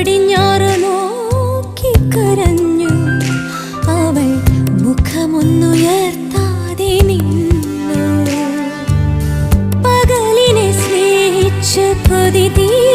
പടിഞ്ഞാറ് നോക്കി കരഞ്ഞു. അവൾ മുഖമൊന്നുയർത്താതെ നിന്നു. പകലിനെ സ്നേഹിച്ച് കൊതി തീ